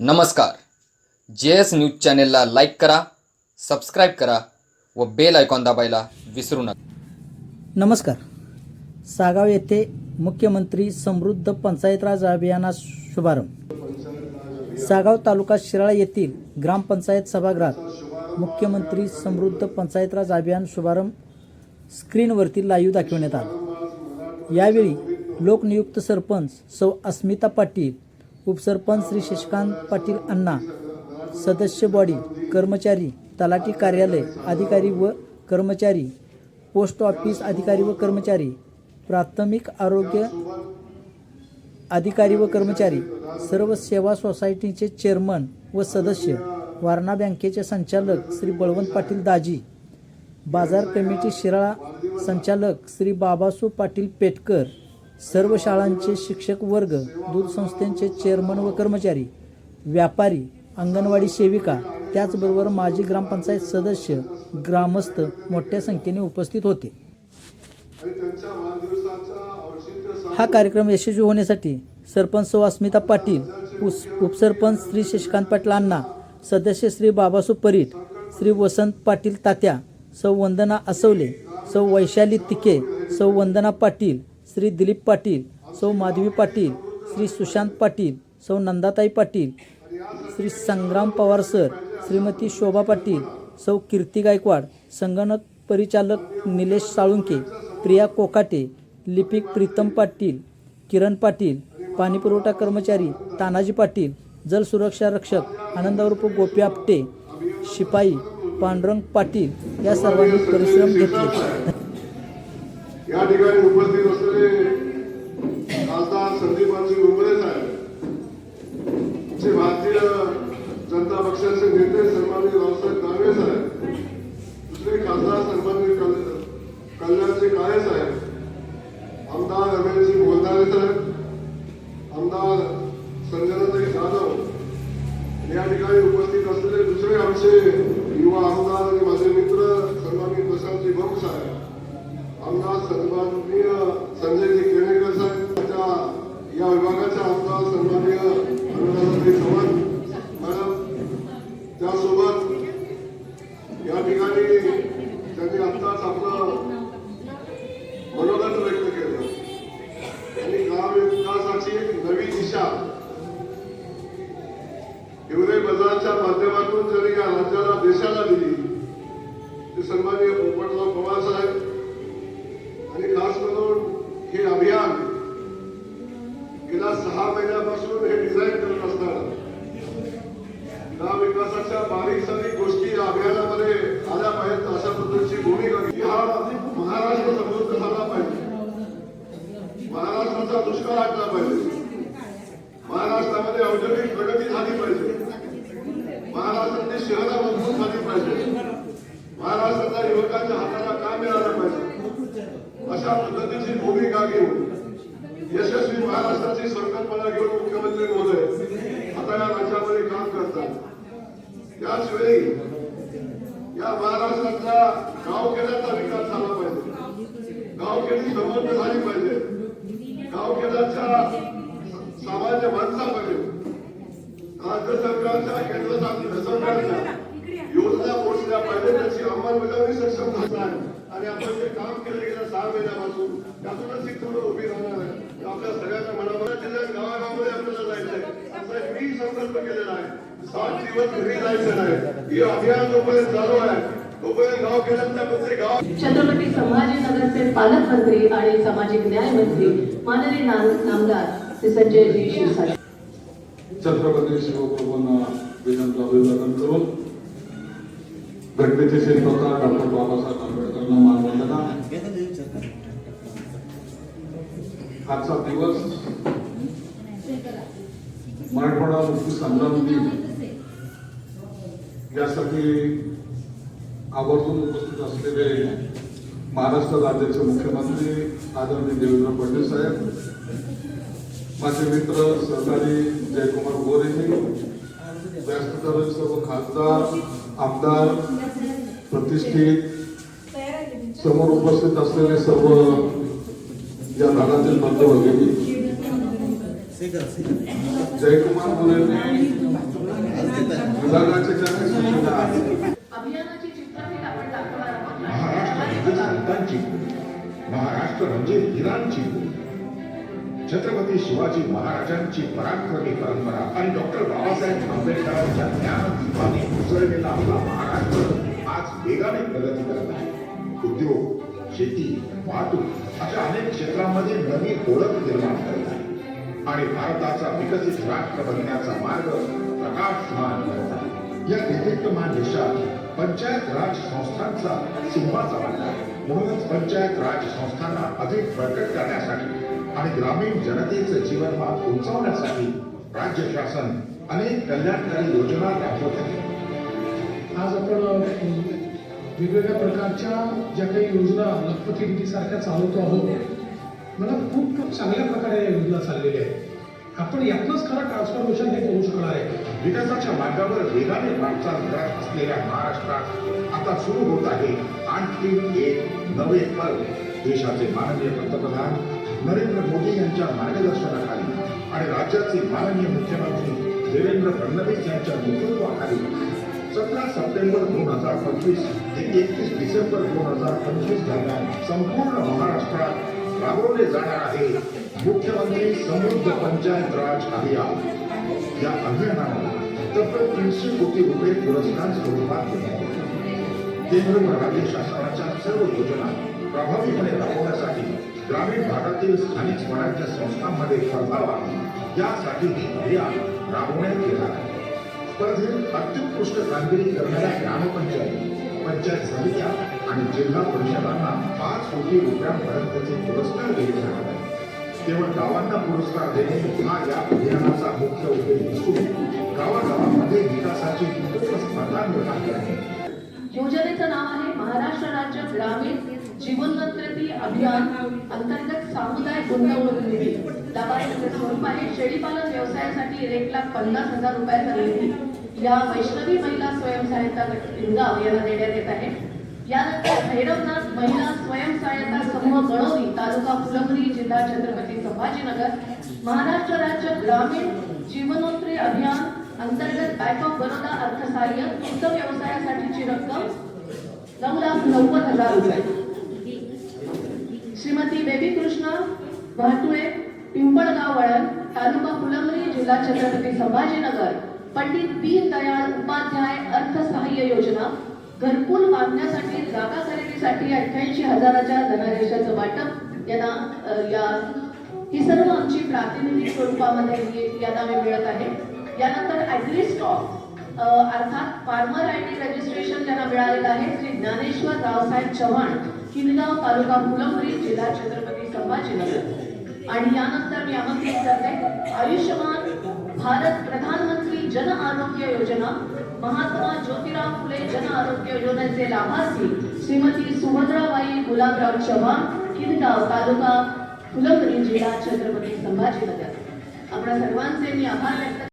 नमस्कार. J S news चॅनेलला like करा सबस्क्राईब करा व बेल आयकॉन दाबायला विसरू नका. नमस्कार. सागाव येथे मुख्यमंत्री समृद्ध पंचायत राज अभियाना शुभारंभ. सागाव तालुका शिराळा येथील ग्रामपंचायत सभागृहात मुख्यमंत्री समृद्ध पंचायत राज अभियान शुभारंभ स्क्रीनवरती लाईव्ह दाखवण्यात आला. यावेळी लोकनियुक्त सरपंच सौ अस्मिता पाटील उपसरपंच श्री शशिकांत पाटील अण्णा सदस्य बॉडी कर्मचारी तलाठी कार्यालय अधिकारी व कर्मचारी पोस्ट ऑफिस अधिकारी व कर्मचारी प्राथमिक आरोग्य अधिकारी व कर्मचारी सर्व सेवा सोसायटीचे चेअरमन व सदस्य वारणा बँकेचे संचालक श्री बळवंत पाटील दाजी बाजार कमिटी शिराळा संचालक श्री बाबासू पाटील पेटकर सर्व शाळांचे शिक्षक वर्ग दूध संस्थेचे चेअरमन व कर्मचारी व्यापारी अंगणवाडी सेविका त्याचबरोबर माजी ग्रामपंचायत सदस्य ग्रामस्थ मोठ्या संख्येने उपस्थित होते. हा कार्यक्रम यशस्वी होण्यासाठी सरपंच सौ अस्मिता पाटील उस उपसरपंच श्री शशिकांत पाटील अण्णा सदस्य श्री बाबासू परीट श्री वसंत पाटील तात्या सौ वंदना असवले सौ वैशाली तिके सौ वंदना पाटील श्री दिलीप पाटील सौ माधवी पाटील श्री सुशांत पाटील सौ नंदाताई पाटील श्री संग्राम पवार सर श्रीमती शोभा पाटील सौ कीर्ती गायकवाड संगणक परिचालक निलेश साळुंके प्रिया कोकाटे लिपिक प्रीतम पाटील किरण पाटील पाणीपुरवठा कर्मचारी तानाजी पाटील जलसुरक्षा रक्षक आनंदवरूप गोपी आपटे शिपाई पांडुरंग पाटील या सर्वांनी परिश्रम घेतले. या ठिकाणी उपस्थित असलेले खासदार संदीपाजी उमरे साहेब जे भारतीय जनता पक्षाचे नेते सन्माननीय रावसाहेब दानवे साहेब दुसरे खासदार सन्माननीय कल्याणजी काळे साहेब आमदार रमेशजी बोलदारे साहेब आमदार सन्माननीय संजयजी केणेकर साहेब त्या या विभागाच्या आमदार सन्माननीय अनुराधाताई चव्हाण मॅडम त्यासोबत या ठिकाणी त्यांनी आत्ताच आपलं मनोगत व्यक्त केलं. आणि ग्राम विकासाची एक नवी दिशा हिवरे बजारच्या माध्यमातून जरी या राज्याला देशाला दिली ते सन्माननीय पोपटराव पवार साहेब आणि खास करून हे अभियान गेल्या सहा महिन्यापासून हे डिझाईन करत असताना ग्राम विकासाच्या बारीक सारीक गोष्टी या अभियानामध्ये आल्या पाहिजेत अशा पद्धतीची भूमिका घेतली. हा महाराष्ट्र समृद्ध झाला पाहिजे महाराष्ट्राचा दुष्काळ पाहिजे. महाराष्ट्रामध्ये औद्योगिक प्रगती झाली पाहिजे. महाराष्ट्रातली शहरा मजबूत झाली पाहिजे. महाराष्ट्रातल्या युवकांच्या हाताला काम मिळालं पाहिजे. अशा पद्धतीची भूमिका घेऊन यशस्वी महाराष्ट्राची संकल्पना घेऊन मुख्यमंत्री महोदय आता या राज्यामध्ये काम करतात. त्याच वेळी या महाराष्ट्रातला गावखेड्याचा विकास झाला पाहिजे. गावखेडी समृद्ध झाली गावखेड्याच्या सामान्य माणसापर्यंत राज्य सरकारच्या केंद्र सरकारच्या योजना पोहोचल्या पाहिजे त्याची अंमलबजावणी सक्षम झाली आहे. आणि आपण जे काम केलं गेल्या सहा महिन्यापासून त्यातूनच एक थोडं उभी राहणार आहे. आपल्या सगळ्यांना मनावर जिल्ह्यात गावागावामध्ये आपल्याला जायचंय. असा एक मी संकल्प केलेला आहे सात दिवस घरी जायचं नाही. हे अभियान जोपर्यंत चालू आहे तोपर्यंत गाव खेड्यांच्या छत्रपती संभाजीनगरचे पालकमंत्री आणि सामाजिक न्याय मंत्री माननीय नामदार श्री संजयजी शिरसाट. छत्रपती शिवप्रभूंना विनंती अभिवादन करून घटनेचे शिल्पकार डॉक्टर बाबासाहेब आंबेडकरांना मानवंदना आजचा दिवस मराठवाडा मुक्ती संग्राम दिन. यासाठी आवर्जून उपस्थित असलेले महाराष्ट्र राज्याचे मुख्यमंत्री आदरणीय देवेंद्र फडणवीस साहेब माझे मित्र सहकारी जयकुमार गोरेजी व्यासपीठावरील सर्व खासदार आमदार प्रतिष्ठित समोर उपस्थित असलेले सर्व या भागातील बंद वगैरे जयकुमार मोरे विभागाचे ज्यांनी सूचना आहेत महाराष्ट्र म्हणजे संतांची भूमी. महाराष्ट्र म्हणजे वीरांची भूमी. छत्रपती शिवाजी महाराजांची पराक्रमी परंपरा आणि डॉक्टर बाबासाहेब आंबेडकरांच्या ज्ञानदीपाने उजळलेला आपला महाराष्ट्र आज वेगाने प्रगती करत आहे उद्योग शेती वाहतूक अशा अनेक क्षेत्रांमध्ये नवी ओळख निर्माण करत आहे आणि भारताचा विकसित राष्ट्र बनण्याचा मार्ग प्रकाशमान करत आहे या मान देशात पंचायत राज संस्थांचा सिंहाचा वाटा. म्हणूनच पंचायत राज संस्थांना अधिक बळकट करण्यासाठी आणि ग्रामीण जनतेचं जीवनमान उंचावण्यासाठी राज्य शासन अनेक कल्याणकारी योजना राबवत आहे. आज आपण वेगवेगळ्या प्रकारच्या ज्या काही योजना लखपती सारख्या चालवतो आहोत मला खूप खूप चांगल्या प्रकारे या योजना चाललेल्या आहेत. आपण यातनंच खरं ट्रान्सफॉर्मेशन हे करू शकणार आहे. विकासाच्या मार्गावर वेगाने वाटचाल करत असलेल्या महाराष्ट्रात आता सुरू होत आहे. आणखी एक नवे पर्व. देशाचे माननीय पंतप्रधान नरेंद्र मोदी यांच्या मार्गदर्शनाखाली आणि राज्याचे माननीय मुख्यमंत्री देवेंद्र फडणवीस यांच्या नेतृत्वाखाली सतरा सप्टेंबर दोन हजार पंचवीस ते एकतीस डिसेंबर दोन हजार पंचवीस दरम्यान संपूर्ण महाराष्ट्रात राबवले जाणार आहे. मुख्यमंत्री समृद्ध पंचायत राज अभियान. या अभियानाला तब्बल तीनशे कोटी रुपये पुरस्कार स्वरूपात केंद्र व राज्य शासनाच्या सर्व योजना प्रभावीपणे राबवण्यासाठी ग्रामीण भागातील स्थानिक स्वराज्य संस्थांमध्ये परतावा यासाठी हे अभियान राबवण्यात येणार आहे. स्पर्धेत अत्युत्कृष्ट कामगिरी करणाऱ्या ग्रामपंचायत पंचायत समित्या आणि जिल्हा परिषदांना पाच कोटी रुपयांपर्यंतचे पुरस्कार जाणार आहे केवळ गावांना पुरस्कार देणे हा या अभियानाचा मुख्य उद्देश असून गावागावांमध्ये विकासाची स्पर्धा निर्माण करणे योजनेचं नाव आहे महाराष्ट्र राज्य ग्रामीण जीवनोन्नती अभियान अंतर्गत सामुदाय गुंतवणूक निधी. लाभार्थीचे स्वरूप आहे शेळीपालन व्यवसायासाठी एक लाख पन्नास हजार रुपयाचा निधी या वैष्णवी महिला स्वयंसहायता गट लिंगाव यांना देण्यात येत आहे. यानंतर भैरवनाथ महिला स्वयंसहायता समूह गणोली तालुका फुलंब्री जिल्हा छत्रपती संभाजीनगर महाराष्ट्र राज्य ग्रामीण जीवनोत्री अभियान अंतर्गत बँक ऑफ बरोदा अर्थसहाय्य उत्तम व्यवसायासाठीची रक्कम नऊ लाख नव्वद हजार रुपये. श्रीमती बेबी कृष्णा वाहतुळे पिंपळगाव वळण तालुका फुलंब्री जिल्हा छत्रपती संभाजीनगर पंडित दीनदयाळ उपाध्याय अर्थसहाय्य योजना घरकुल बांधण्यासाठी जागा खरेदीसाठी अठ्ठ्याऐंशी हजाराच्या धनादेशाचं वाटप. यांना या ही सर्व आमची प्रातिनिधिक स्वरूपामध्ये यांना मिळत आहे. यानंतर ॲग्री स्टॉक अर्थात फार्मर आय डी रजिस्ट्रेशन त्यांना मिळालेलं आहे. श्री ज्ञानेश्वर रावसाहेब चव्हाण किनगाव तालुका फुलंब्री जिल्हा छत्रपती संभाजीनगर. आणि यानंतर मी आमंत्रित करते आयुष्यमान भारत प्रधानमंत्री जन आरोग्य योजना. महात्मा ज्योतिराव फुले जन आरोग्य योजनेचे लाभार्थी श्रीमती सुभद्राबाई गुलाबराव चव्हाण किनगाव तालुका फुलंबरी जिल्हा छत्रपती संभाजीनगर. आपल्या सर्वांचे मी आभार व्यक्त